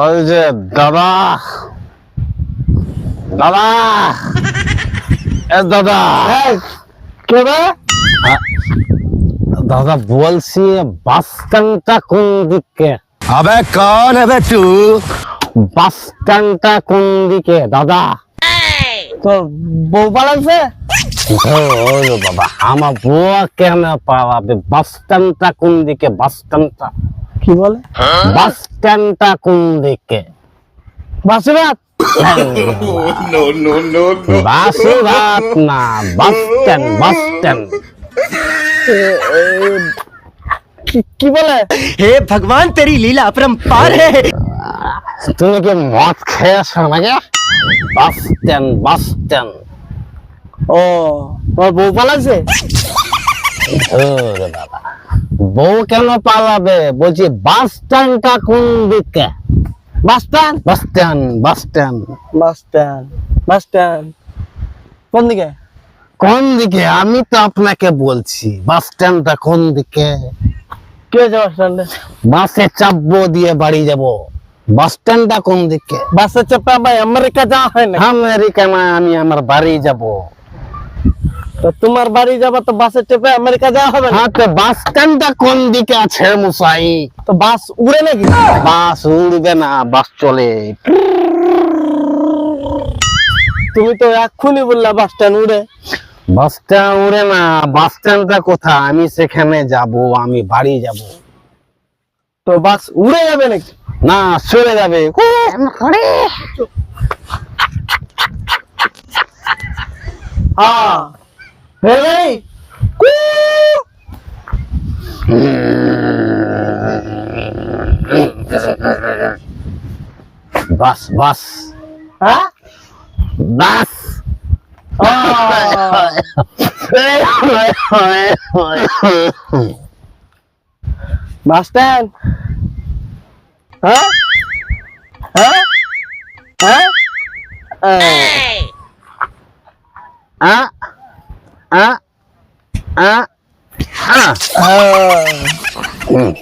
ওই যে দাদা। দাদা। এ দাদা। কে দাদা বলছি বাস স্ট্যান্ডটা কোন দিকে? আবে কোন দিকে দাদা? তো বউ পালাইছে? হ্যাঁ, বাবা আমার বউ কেন পাওয়া বাস স্ট্যান্ডটা কোন দিকে? বাস স্ট্যান্ডটা কি বলে? বাস স্ট্যান্ডটা কোন দিকে? বাসিরাত? বাসিরাত না বাস স্ট্যান্ড বাস স্ট্যান্ড। কি বলে? হে ভগবান তেরি লীলা অপরম্পার হে। তুমি কি মদ খেয়েছো নাকি? বাস স্ট্যান্ড বাস স্ট্যান্ড। ও তোমার বউ পালাইছে? ও রে বাবা। বউ কেন পালাবে? বলছি বাস স্ট্যান্ডটা কোন দিকে? Bus stand? Bus stand bus stand. Bus stand bus stand. কোন দিকে? কোন দিকে? আমি তো আপনাকে বলছি বাস স্ট্যান্ডটা কোন দিকে? কি হয়েছে বাস স্ট্যান্ডে? বাসে চাপবো দিয়ে বাড়ি যাব। বাস স্ট্যান্ডটা কোন দিকে? বাসে চেপে ভাই আমেরিকা যাওয়া হয় না আমেরিকা না আমি আমার বাড়ি যাব। তো তোমার বাড়ি যাবা তো বাসে চেপে আমেরিকা যাওয়া হবে না? হ্যাঁ তো বাস স্ট্যান্ডটা কোন দিকে আছে মুসাই? তো বাস উড়ে নাকি? বাস উড়বে না বাস চলে। তুমি তো এক্ষুনি বললা বাস স্ট্যান্ড উড়ে। বাসটা উড়ে না বাস স্ট্যান্ডটা কোথায়? আমি সেখানে যাব আমি বাড়ি যাব। তো বাস উড়ে যাবে নাকি? না চলে যাবে। হ্যাঁ হে ভাই বাস বাস হ্যাঁ বাস বাস স্ট্যান্ড হ্যাঁ হ্যাঁ হ্যাঁ আ 아, 아, 아. 아. 어.